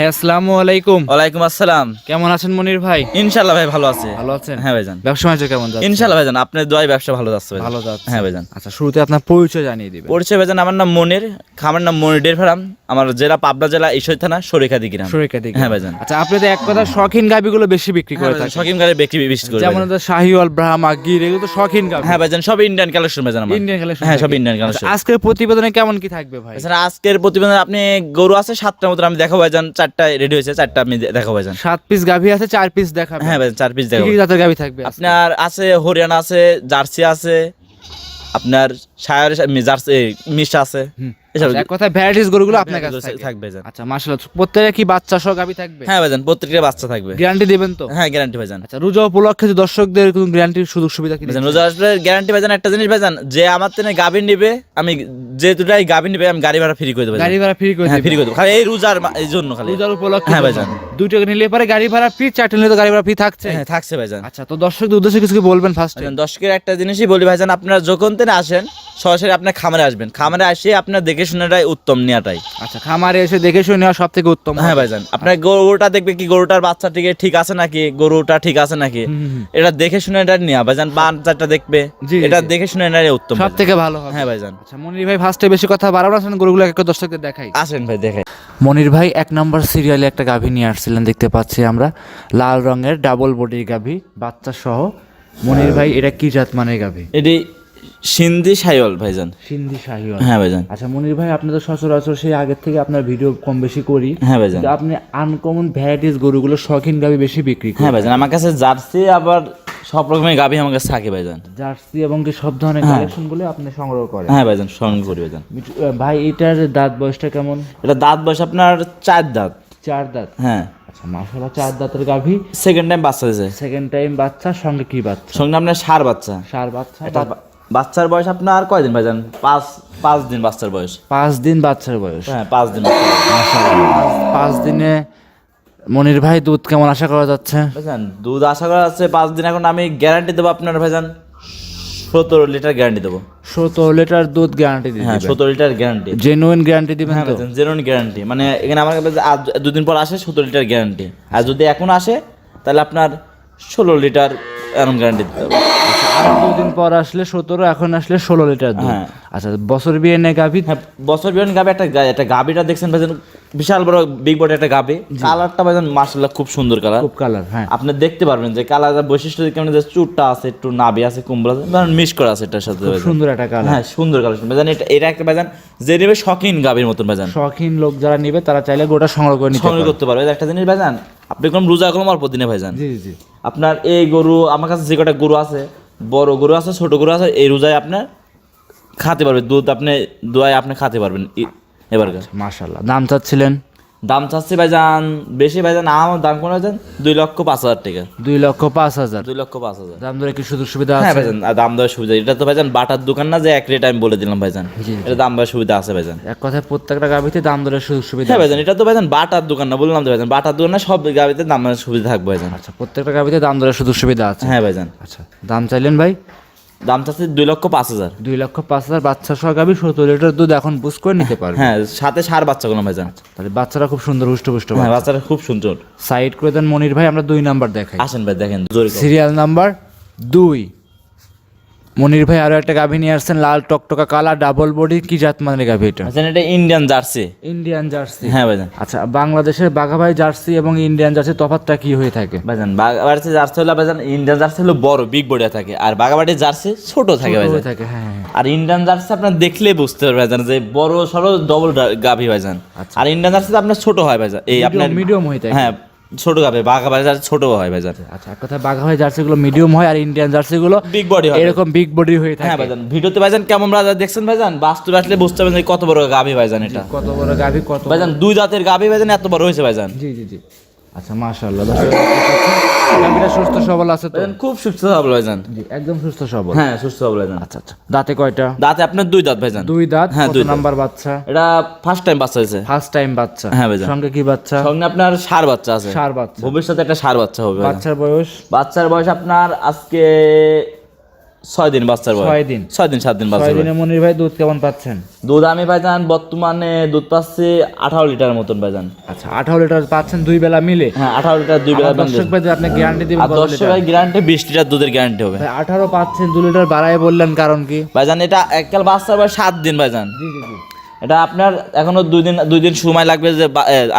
ভাই আসসালামু আলাইকুম। ওয়ালাইকুম আসসালাম। কেমন আছেন মনির ভাই? ইনশাল্লাহ ভাই ভালো আছে। ভালো আছেন? হ্যাঁ ভাইজান। ব্যবসা বাণিজ্য কেমন যাচ্ছে? ইনশাল্লাহ ভাইজান আপনার দোয়াই ব্যবসা ভালো যাচ্ছে। ভালো যাচ্ছে। হ্যাঁ ভাইজান। আচ্ছা শুরুতে আপনার পরিচয় জানিয়ে দিবেন। পরিচয় ভাইজান আমার নাম মনির। খামার নাম মনির ডের ফার্ম আমার জেলা পাবনা জেলা ঈশ্বর থানা সরিকাদি গ্রাম। শরীরকা দিকে হ্যাঁ ভাইজান। আচ্ছা আপনি তো এক কথা শখিন গাবিগুলো বেশি বিক্রি করে থাকেন। শকিম গাড়ি বিক্রি বিক্রি করে যেমন। হচ্ছে শাহিওয়াল ব্রাহ্মা গির এগুলো তো শখিন গাবি হ্যাঁ ভাইজান সব ইন্ডিয়ান কালেকশন ভাইজান আমার। ইন্ডিয়ান কালেকশন হ্যাঁ সব ইন্ডিয়ান কালেকশন আচ্ছা, আজকের প্রতিবেদনে কেমন কি থাকবে ভাই? আজকের প্রতিবেদন আপনি গরু আছে সাতটার মতো আমি দেখাবো ভাইজান চারটা রেডি হয়েছে চারটা আপনি দেখা দেখাবো ভাইজান। সাত পিস গাভি আছে চার পিস দেখাবেন হ্যাঁ ভাইজান চার পিস দেখা দেখাবো জাতের গাভি থাকবে? আপনার আছে হরিয়ানা আছে জার্সি আছে আপনার শায়ার জার্সি মিশ আছে। এসব আচ্ছা, কথায় ভ্যারাইটিস গরুগুলো আপনার কাছে থাকবে আচ্ছা মাশাআল্লাহ প্রত্যেকটা কি বাচ্চা সহ গাভি থাকবে? হ্যাঁ ভাইজান প্রত্যেকটা বাচ্চা থাকবে। গ্যারান্টি দিবেন তো? হ্যাঁ গ্যারান্টি ভাইজান। আচ্ছা রোজা উপলক্ষে যে দর্শকদের কোনো গ্যারান্টির সুযোগ সুবিধা কি ভাইজান রোজা আসলে গ্যারান্টি ভাইজান একটা জিনিস ভাইজান যে আমার গাভী নিবে আমি যে দুটাই গাভী নিবে আমি গাড়ি ভাড়া ফ্রি করে দেবো গাড়ি ভাড়া ফ্রি করে হ্যাঁ ফ্রি করে দেবো। খালি এই রোজার এই জন্য খালি। রোজার উপলক্ষে হ্যাঁ ভাইজান। দুটো নিলে পরে গাড়ি ভাড়া ফ্রি চারটে নিলে তো গাড়ি ভাড়া ফ্রি থাকছে। হ্যাঁ থাকছে ভাইজান। আচ্ছা তো দর্শকদের উদ্দেশ্যে কিছু বলবেন ফার্স্ট দর্শকের একটা জিনিসই বলি ভাইজান আপনারা যখন থেকে আসেন সরাসরি আপনার খামারে আসবেন। খামারে আসে আপনার দেখে শুনেটাই উত্তম নেওয়াটাই আচ্ছা খামারে এসে দেখে শুনে নেওয়া সব থেকে উত্তম হ্যাঁ ভাইজান আপনার গরুটা দেখবে কি গরুটার বাচ্চাটিকে ঠিক আছে নাকি গরুটা ঠিক আছে নাকি। এটা দেখে শুনে এটা নেওয়া ভাইজান বাচ্চাটা দেখবে এটা দেখে শুনে নেওয়াই উত্তম সব থেকে ভালো হ্যাঁ ভাইজান। আচ্ছা মনির ভাই ফার্স্টে বেশি কথা বাড়াবো না গরুগুলো এক দর্শকদের দেখাই। আসেন ভাই দেখে মনির ভাই এক নম্বর সিরিয়ালে একটা গাভী নিয়ে আসছিলেন দেখতে পাচ্ছি আমরা। লাল রঙের ডাবল বডির গাভী বাচ্চা সহ। মনির ভাই এটা কি জাত মানের গাভী? এটি সিন্ধি সাইওয়াল ভাইজান। সিন্ধি শাহিওয়াল হ্যাঁ ভাইজান। আচ্ছা মনির ভাই আপনি তো সচরাচর সেই আগের থেকে আপনার ভিডিও কম বেশি করি। হ্যাঁ ভাইজান। আপনি আনকমন ভ্যারাইটিস গরুগুলো শখিন গাভী বেশি বিক্রি করেন। হ্যাঁ ভাইজান আমার কাছে জার্সি আবার সব রকমের গাভি আমার কাছে থাকে ভাইজান। জার্সি এবং কি সব ধরনের কালেকশনগুলো আপনি সংগ্রহ করেন? হ্যাঁ ভাইজান সঙ্গে করি ভাইজান। ভাই এটার দাঁত বয়সটা কেমন? এটা দাঁত বয়স আপনার চার দাঁত। চার দাঁত? হ্যাঁ। আচ্ছা চার দাঁতের গাভী। সেকেন্ড টাইম বাচ্চা দিয়েছে সেকেন্ড টাইম বাচ্চা সঙ্গে কি বাচ্চা? সঙ্গে আপনার সার বাচ্চা। সার বাচ্চা। বাচ্চার বয়স আপনার কয়দিন ভাইজান? পাঁচ পাঁচ দিন বাচ্চার বয়স। পাঁচ দিন বাচ্চার বয়স। হ্যাঁ পাঁচ দিন পাঁচ দিনে মনির ভাই দুধ কেমন আশা করা যাচ্ছে? ভাইজান দুধ আশা করা যাচ্ছে পাঁচ দিন। এখন আমি গ্যারান্টি দেবো আপনার ভাইজান সতেরো লিটার গ্যারান্টি দেবো। সতেরো লিটার দুধ গ্যারান্টি হ্যাঁ সতেরো লিটার গ্যারান্টি জেনুইন গ্যারান্টি দিবেন হ্যাঁ ভাইজান গ্যারান্টি মানে এখানে আমার কাছে আজ দুদিন পর আসে সতেরো লিটার গ্যারান্টি আর যদি এখন আসে তাহলে আপনার ষোলো লিটার এরকম গ্যারান্টি দিতে হবে। দুদিন পর আসলে সতেরো এখন আসলে ষোলো লিটার দুধ। হ্যাঁ। আচ্ছা বছর বিয়ে নেই গাভী? হ্যাঁ বছর বিয়ন গাবে একটা একটা গাবিটা দেখছেন ভাইজান বিশাল বড় বিগ বড় একটা গাবে কালারটা ভাইজান মার্শাল্লাহ খুব সুন্দর কালার। খুব কালার হ্যাঁ। আপনি দেখতে পারবেন যে কালারের বৈশিষ্ট্য কেমন যে চুটটা আছে একটু নাবি আছে কুমড়া আছে মিশ করা আছে এটার সাথে সুন্দর একটা কালার। হ্যাঁ সুন্দর কালার ভাইজান এটা এটা একটা ভাইজান যে নেবে শখিন গাবির মতন ভাইজান শখিন লোক যারা নিবে তারা চাইলে গোটা সংগ্রহ করে নিতে সংগ্রহ করতে পারবে। একটা জিনিস ভাইজান আপনি কোন রোজা করলাম অল্প দিনে ভাইজান জি জি। আপনার এই গরু আমার কাছে যে কটা গরু আছে বড় গরু আছে, ছোট গরু আছে, এই রোজায় আপনার খাতে পারবেন, দুধ আপনি, দোয়ায় আপনি খাতে পারবেন, ই- এবারকার মাশাল্লাহ দাম চাচ্ছিলেন? দাম চাচ্ছে ভাইজান বেশি ভাইজান আমার দাম কোন ভাইজান দুই লক্ষ পাঁচ হাজার টাকা। দুই লক্ষ পাঁচ হাজার? দুই লক্ষ পাঁচ হাজার। দাম ধরে কি সুযোগ সুবিধা হ্যাঁ আছে? ভাইজান আর দাম দেওয়ার সুবিধা এটা তো ভাইজান বাটার দোকান না যে এক রেট আমি বলে দিলাম ভাইজান। এটা দাম দেওয়ার সুবিধা আছে ভাইজান। এক কথায় প্রত্যেকটা গাভিতে দাম ধরে সুযোগ সুবিধা হ্যাঁ ভাইজান এটা তো ভাইজান বাটার দোকান না বললাম তো ভাইজান বাটার দোকান না সব গাড়িতে দাম দেওয়ার সুবিধা থাকবে ভাইজান। আচ্ছা প্রত্যেকটা গাভিতে দাম ধরে সুযোগ সুবিধা আছে। হ্যাঁ ভাইজান। আচ্ছা দাম চাইলেন ভাই? দাম চাচ্ছে দুই লক্ষ পাঁচ হাজার। দুই লক্ষ পাঁচ হাজার বাচ্চা সহ গাভি সত্তর লিটার দুধ এখন বুঝ করে নিতে পারবে। হ্যাঁ সাথে সার বাচ্চাগুলো ভাইজান। তাহলে বাচ্চারা খুব সুন্দর হুষ্টপুষ্ট হ্যাঁ বাচ্চারা খুব সুন্দর। সাইড করে দেন মনির ভাই আমরা দুই নাম্বার দেখাই। আসেন ভাই দেখেন সিরিয়াল নাম্বার দুই। মনির ভাই আরও একটা গাভী নিয়ে আসছেন লাল টকটকা কালা ডাবল বডি কি জাত মানের গাভী এটা? আচ্ছা এটা ইন্ডিয়ান জার্সি ইন্ডিয়ান জার্সি হ্যাঁ ভাইজান। আচ্ছা বাংলাদেশের বাঘাভাই জার্সি এবং ইন্ডিয়ান জার্সি তফাৎটা কি হয়ে থাকে? ভাইজান বাগাবাড়িতে জার্সি হলো ভাইজান ইন্ডিয়ান জার্সি হলো বড় বিগ বডিয়া থাকে। আর বাগাবাড়ির জার্সি ছোট থাকে ভাইজান। থাকে হ্যাঁ হ্যাঁ। আর ইন্ডিয়ান জার্সি আপনার দেখলে বুঝতে পারবে ভাইজান যে বড় সরো ডবল গাভী ভাইজান। আর ইন্ডিয়ান জার্সি আপনার ছোট হয় ভাইজান। এই আপনার মিডিয়াম হয়ে থাকে। হ্যাঁ ছোট গাবে বাঘা ভাই জার্সি ছোট হয় ভাইজান আচ্ছা এক বাঘা ভাই জার্সি গুলো মিডিয়াম হয় আর ইন্ডিয়ান জার্সি গুলো বিগ বডি হয়। এরকম বিগ বডি হয়ে হ্যাঁ থাকে। ভাইজান ভিডিওতে ভাইজান কেমন রাজা দেখছেন ভাইজান? বাস্তবে আসলে বুঝতে পারবেন যে কত বড় গাভি ভাইজান এটা। কত বড় গাবি কত ভাইজান দুই দাঁতের গাভি ভাইজান এত বড় হয়েছে ভাইজান। জি জি জি। আচ্ছা মাশাআল্লাহ দর্শক সুস্থ সবল আছে তো? খুব সুস্থ হবে ভাইজান। জি একদম সুস্থ সবল। হ্যাঁ সুস্থ সবল ভাইজান। আচ্ছা আচ্ছা দাঁতে কয়টা? দাঁতে আপনার দুই দাঁত ভাইজান। দুই দাঁত হ্যাঁ, দুই নাম্বার বাচ্চা? এটা ফার্স্ট টাইম বাচ্চা হয়েছে। ফার্স্ট টাইম বাচ্চা। হ্যাঁ, ভাইজান। সঙ্গে কি বাচ্চা? সঙ্গে আপনার সার বাচ্চা আছে। সার বাচ্চা। ভবিষ্যতে একটা সার বাচ্চা হবে বাচ্চার বয়স? বাচ্চার বয়স আপনার আজকে ছয় দিন বাচ্চার বয়স। ছয় দিন। ছয় দিন সাত দিন ছয় দিনে মনির ভাই দুধ কেমন পাচ্ছেন? দুধ আমি ভাইজান বর্তমানে দুধ পাচ্ছি আঠারো লিটার মতন ভাইজান। আচ্ছা আঠারো লিটার পাচ্ছেন দুই বেলা মিলে? হ্যাঁ আঠারো লিটার দুই বেলা দর্শক ভাই আপনি গ্যারান্টি দিবেন দশ ভাই গ্যারান্টি বিশ লিটার দুধের গ্যারান্টি হবে। আঠারো পাচ্ছেন দু লিটার বাড়ায় বললেন কারণ কি? ভাইজান এটা এককাল বাচ্চার বয়স সাত দিন ভাইজান। জি জি জি। এটা আপনার এখনও দুই দিন দুই দিন সময় লাগবে যে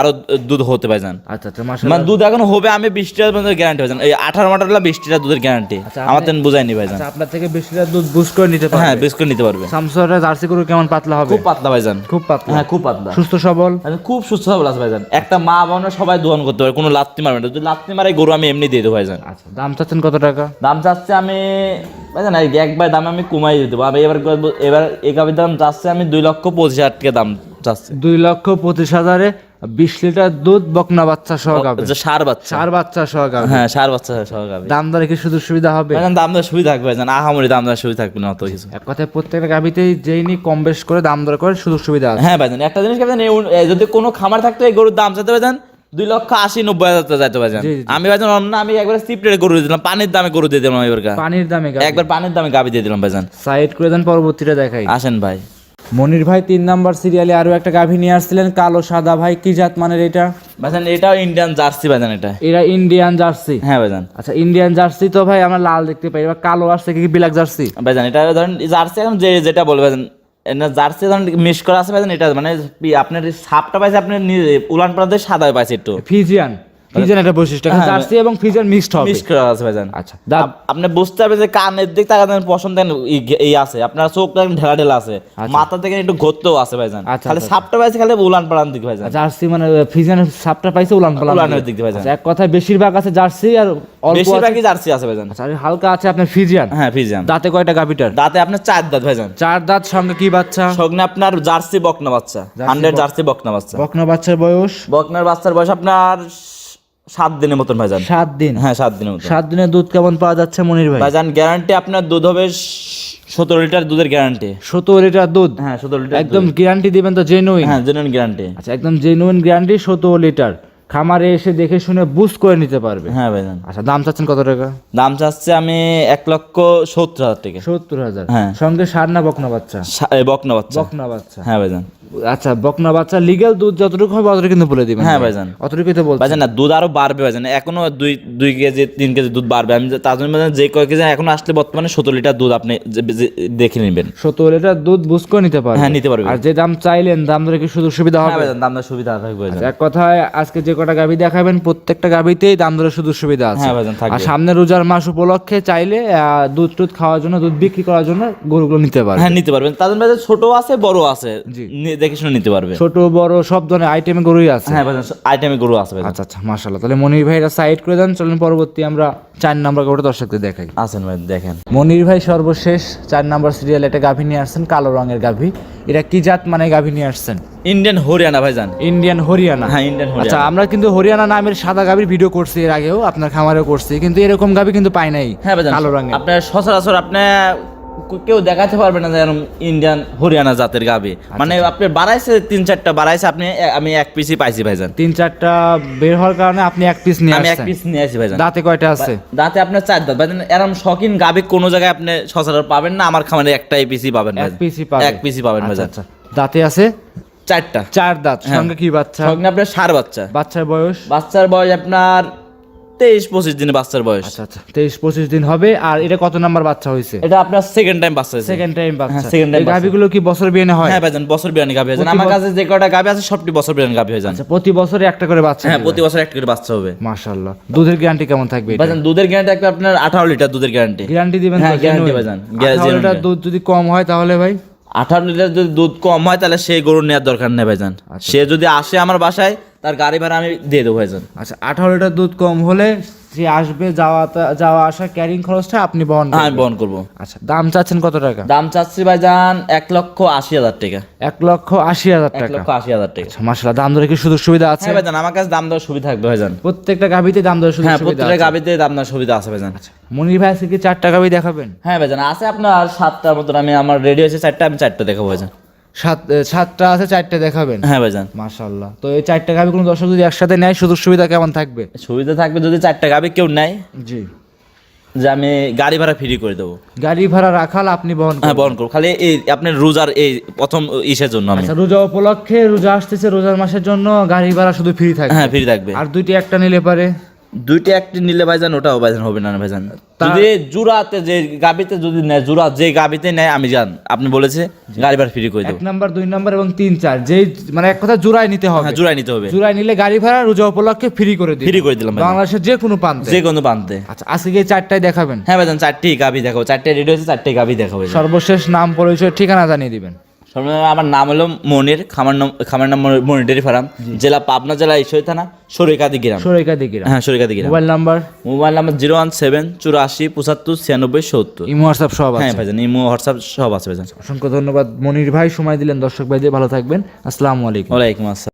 আরও দুধ হতে ভাইজান আচ্ছা আচ্ছা মাসাল্লাহ মানে দুধ এখন হবে আমি বিশ লিটার পর্যন্ত গ্যারান্টি ভাইজান এই আঠারো মাটারলা বিশ লিটার দুধের গ্যারান্টি আচ্ছা, আমার তেন বুঝাইনি ভাইজান আচ্ছা আপনার থেকে বেশি লিটার দুধ বুস্ট করে নিতে পারবে। হ্যাঁ পারবে করে নিতে পারবে। সামসুরা জার্সি গরু কেমন পাতলা হবে? খুব পাতলা ভাইজান খুব পাতলা। হ্যাঁ খুব পাতলা। সুস্থ সবল? মানে খুব সুস্থ সবল আছে ভাইজান একটা মা বোনের সবাই দোয়ান করতে পারে কোনো লাত্তি মারবে না। যদি লাত্তি মারে গরু আমি এমনি দিয়ে দেবো ভাইজান আচ্ছা দাম চাচ্ছেন কত টাকা? দাম চাচ্ছে আমি ভাইজান এই একবার দাম আমি কমাই দেবো। আমি এবার এবার এই গাভির দাম চাচ্ছে আমি দুই লক্ষ পঁচিশ হাজার টাকা দাম চাচ্ছে। দুই লক্ষ পঁচিশ হাজারে বিশ লিটার দুধ বকনা বাচ্চা সহ গাবে। যে সার বাচ্চা। চার বাচ্চা সহ গাবে। হ্যাঁ সার বাচ্চা সহ দাম দরে কি সুযোগ সুবিধা হবে? ভাইজান দাম দর সুবিধা থাকবে আহামরি দাম দর সুবিধা থাকবে না অত কিছু। এক কথায় প্রত্যেকটা গাভিতেই যেই নি কম বেশ করে দাম দর করে সুযোগ সুবিধা আছে। হ্যাঁ ভাইজান একটা জিনিস ভাইজান যদি কোনো খামার থাকতো এই গরুর দাম চাইতে ভাইজান দুই লক্ষ আশি নব্বই হাজার টাকা যাইতে জি। আমি ভাইজান অন্য আমি একবার সিপ্রেট গরু দিলাম পানির দামে গরু দিয়ে দিলাম এবার পানির দামে। একবার পানির দামে গাবি দিয়ে দিলাম ভাইজান। সাইড করে দেন পরবর্তীটা দেখাই। আসেন ভাই। মনির ভাই তিন নাম্বার সিরিয়ালে আরও একটা গাভী নিয়ে আসছিলেন কালো সাদা ভাই কি জাত মানের এটা? ভাইজান এটাও ইন্ডিয়ান জার্সি ভাইজান এটা। এরা ইন্ডিয়ান জার্সি হ্যাঁ ভাইজান। আচ্ছা ইন্ডিয়ান জার্সি তো ভাই আমরা লাল দেখতে পাই এবার কালো আসছে কি ব্ল্যাক জার্সি ভাইজান এটা ধরেন জার্সি এখন যে যেটা বলবে ভাইজান এটা জার্সি ধরেন মিস করা আছে ভাইজান এটা মানে আপনার সাপটা পাইছে আপনি উলান পাড়াতে সাদা পাইছে একটু। ফিজিয়ান একটা বৈশিষ্ট্য হ্যাঁ, জার্সি এবং মিক্সড হবে। করা আছে ভাইজান। আচ্ছা আপনি বুঝতে পারবেন যে কানের দিক তাকাতেন পছন্দ এই আছে আপনার চোখ ঢেলা ঢেলা আছে মাথা থেকে একটু আছে ভাইজান। আচ্ছা, খালি আচ্ছা। সাপটা পাইছে খালি উলান পাড়ান দিক ভাইজান। জার্সি মানে সাপটা পাইছে উলান পালান উলানের দিক। ভাইজান। আচ্ছা এক কথায় বেশিরভাগ আছে জার্সি আর অল্প বেশিরভাগই জার্সি আছে ভাইজান। আচ্ছা হালকা আছে আপনার ফিজিয়ান। হ্যাঁ ফিজিয়ান। দাঁতে কয়টা গাভিটার? দাঁতে আপনার চার দাঁত ভাইজান। চার দাঁত সঙ্গে কি বাচ্চা? সঙ্গে আপনার জার্সি বকনা বাচ্চা হান্ড্রেড জার্সি বকনা বাচ্চা। বকনা বাচ্চার বয়স? বকনার বাচ্চার বয়স আপনার সাত দিনের মতন ভাইজান। সাত দিন? হ্যাঁ সাত দিনের মতন। সাত দিনের দুধ কেমন পাওয়া যাচ্ছে মনির ভাই? ভাইজান গ্যারান্টি আপনার দুধ হবে সতেরো লিটার দুধের গ্যারান্টি সতেরো লিটার দুধ? হ্যাঁ সতেরো লিটার একদম গ্যারান্টি দিবেন তো জেনুইন হ্যাঁ জেনুইন গ্যারান্টি আচ্ছা একদম জেনুইন গ্যারান্টি সতেরো লিটার। খামারে এসে দেখে শুনে বুঝ করে নিতে পারবে। হ্যাঁ ভাইজান। আচ্ছা দাম চাচ্ছেন কত টাকা? দাম চাচ্ছে আমি এক লক্ষ সত্তর হাজার টাকা সত্তর হাজার? হ্যাঁ। সঙ্গে সার না বকনা বাচ্চা? বকনা বাচ্চা। বকনা বাচ্চা। হ্যাঁ ভাইজান। আচ্ছা বকনা বাচ্চা লিগ্যাল দুধ যতটুকু হবে অতটুকু কিন্তু বলে দিবেন হ্যাঁ ভাইজান। অতটুকুই তো বলছেন না দুধ আরও বাড়বে ভাইজান। এখনও দুই দুই কেজি তিন কেজি দুধ বাড়বে। আমি তার জন্য যে কয় কেজি এখন আসলে বর্তমানে সতেরো লিটার দুধ আপনি দেখে নেবেন। সত্তর লিটার দুধ বুঝ করে নিতে পারবে। হ্যাঁ, নিতে পারবে। আর যে দাম চাইলেন দাম ধরে কি সুযোগ সুবিধা হ্যাঁ হবে? দাম দর সুবিধা থাকবে এক কথায় আজকে যে কটা গাভি দেখাবেন প্রত্যেকটা গাভিতেই দাম ধরে সুযোগ সুবিধা আছে। হ্যাঁ আর সামনে রোজার মাস উপলক্ষে চাইলে দুধ টুধ খাওয়ার জন্য দুধ বিক্রি করার জন্য গরুগুলো নিতে পারবে। হ্যাঁ নিতে পারবেন। তাদের মধ্যে ছোট আছে বড় আছে। জি। দেখে শুনে নিতে পারবে। ছোট বড় সব ধরনের আইটেমে গরুই আছে। হ্যাঁ আইটেমে গরু আছে আচ্ছা আচ্ছা মাশাল্লাহ তাহলে মনির ভাই ভাইরা সাইড করে দেন চলেন পরবর্তী আমরা চার নাম্বার গরুটা দর্শকদের দেখাই। আছেন ভাই দেখেন। মনির ভাই সর্বশেষ চার নাম্বার সিরিয়াল একটা গাভী নিয়ে আসছেন কালো রঙের গাভী। এটা কি জাত মানে গাভী নিয়ে আসছেন? ইন্ডিয়ান হরিয়ানা ভাইজান। ইন্ডিয়ান হরিয়ানা হ্যাঁ ইন্ডিয়ান আচ্ছা আমরা কিন্তু হরিয়ানা নামের সাদা গাভীর ভিডিও করছি এর আগেও আপনার খামারেও করছি কিন্তু এরকম গাভী কিন্তু পাই নাই হ্যাঁ ভাইজান। কালো রঙের। আপনার সচরাচর আপনি ক- কেউ দেখাতে পারবে না যে এরকম ইন্ডিয়ান হরিয়ানা জাতের গাবি। আচ্ছা, মানে আপনি বাড়াইছে তিন চারটা বাড়াইছে আপনি আমি এক পিসই পাইছি ভাইজান। তিন চারটা বের হওয়ার কারণে আপনি এক পিস নিয়ে আমি এক পিস নিয়ে আসি ভাইজান। দাঁতে কয়টা আছে? দাঁতে আপনার চার দাঁত। ভাইজান এরকম শখিন গাবে কোনো জায়গায় আপনি সচরাচর পাবেন না আমার খামারে একটাই পিসই পাবেন এক। পিসই পাবেন এক পিসই পাবেন আচ্ছা, ভাইজান। আচ্ছা। দাঁতে আছে? চারটা। চার দাঁত। হ্যাঁ। সঙ্গে কি বাচ্চা? সঙ্গে আপনার সার বাচ্চা। বাচ্চার বয়স? বাচ্চার বয়স আপনার তেইশ পঁচিশ দিনে বাচ্চার বয়স। আচ্ছা আচ্ছা তেইশ পঁচিশ দিন হবে আর এটা কত নাম্বার বাচ্চা হয়েছে? এটা আপনার সেকেন্ড টাইম বাচ্চা হয়েছে। সেকেন্ড টাইম বাচ্চা। হ্যাঁ, time এই গাভীগুলো কি বছর বিয়ে হয়? হ্যাঁ ভাইজান বছর গাবি ভাইজান প্রতি আমার কাছে যে কটা গাবি আছে সবটি বছর বিরিয়ানি গাবি হয়ে যান আচ্ছা প্রতি বছরে একটা করে বাচ্চা হ্যাঁ প্রতি বছর একটা করে বাচ্চা হবে। মাশাআল্লাহ। দুধের গ্যারান্টি কেমন থাকবে ভাইজান দুধের গ্যারান্টি থাকবে আপনার আঠারো লিটার দুধের গ্যারান্টি গ্যারান্টি দিবেন হ্যাঁ, guarantee ভাইজান। Guarantee লিটার দুধ যদি কম হয় তাহলে ভাই? আঠারো লিটার যদি দুধ কম হয় তাহলে সেই গরু নেওয়ার দরকার নেই ভাইজান। সে যদি আসে আমার বাসায় তার গাড়ি ভাড়া আমি দিয়ে দেবো ভাইজান। আচ্ছা আঠারো লিটার দুধ কম হলে সে আসবে যাওয়া যাওয়া আসা ক্যারিং খরচটা আপনি বহন হ্যাঁ আমি বহন করব। আচ্ছা দাম চাচ্ছেন কত টাকা? দাম চাচ্ছি ভাইজান এক লক্ষ আশি হাজার টাকা। এক লক্ষ আশি হাজার টাকা। লক্ষ আশি হাজার টাকা। আচ্ছা দাম ধরে কি সুযোগ সুবিধা আছে? হ্যাঁ ভাইজান আমার কাছে দাম দেওয়ার সুবিধা থাকবে ভাইজান। প্রত্যেকটা গাভিতে দাম সুযোগ হ্যাঁ সুবিধা প্রত্যেকটা আছে। গাবিতে দাম দেওয়ার সুবিধা আছে ভাইজান। মনির ভাই আজকে কি চারটা গাভি দেখাবেন? হ্যাঁ ভাইজান আছে আপনার সাতটার মতন আমি আমার রেডি হয়েছে চারটা আমি চারটা দেখাবো ভাইজান। সাত সাতটা আছে চারটে দেখাবেন। হ্যাঁ ভাইজান। মাশাআল্লাহ তো এই চারটা গাভি কোনো দর্শক যদি একসাথে নেয় সুযোগ সুবিধা কেমন থাকবে? সুবিধা থাকবে যদি চারটা গাবি কেউ নেয় জি। যে আমি গাড়ি ভাড়া ফ্রি করে দেবো। গাড়ি ভাড়া রাখাল আপনি বহন হ্যাঁ বহন করব খালি এই আপনার রোজার এই প্রথম ইসের জন্য আমি। আচ্ছা রোজা উপলক্ষে রোজা আসতেছে রোজার মাসের জন্য গাড়ি ভাড়া শুধু ফ্রি থাকবে। হ্যাঁ ফ্রি থাকবে। আর দুইটি একটা নিলে পারে। দুইটা একটি নিলে ভাইজান ওটাও ভাইজান হবে না ভাইজান। যদি জুরাতে যে গাবিতে যদি নেয় জুরা যে গাবিতে নেয় আমি জান আপনি বলেছে গাড়ি ভাড়া ফ্রি করে এক নাম্বার দুই নাম্বার এবং তিন চার যেই মানে এক কথা জোড়ায় নিতে হবে। হ্যাঁ জুরাই নিতে হবে। জুরাই নিলে গাড়ি ভাড়া রোজা উপলক্ষে ফ্রি করে দিই ফ্রি করে দিলাম বাংলাদেশের যে কোনো প্রান্তে। যে কোনো বানতে আচ্ছা আজকে এই চারটায় দেখাবেন। হ্যাঁ ভাইজান চারটি গাবি দেখাবো চারটে রেডি হয়েছে চারটে গাবি দেখাবো সর্বশেষ নাম পরিচয় ঠিকানা জানিয়ে দিবেন। সর্বপ্রথম আমার নাম হলো মনির খামার নাম খামার নাম মনির- ডেরি ফার্ম জেলা পাবনা জেলা ঈশ্বরী থানা সরিকাদি গ্রাম। সরিকাদি গ্রাম। হ্যাঁ সরিকাদি গ্রাম। Mobile number? Mobile number zero one seven চুরাশি পঁচাত্তর ছিয়ানব্বই সত্তর। ইমো হোয়াটসঅ্যাপ সব হ্যাঁ আছে। ভাইজান ইমো হোয়াটসঅ্যাপ সব আছে ভাইজান। অসংখ্য ধন্যবাদ মনির ভাই সময় দিলেন দর্শক ভাই দিয়ে ভালো থাকবেন। আসসালামু আলাইকুম। ওয়ালাইকুম আসসালাম।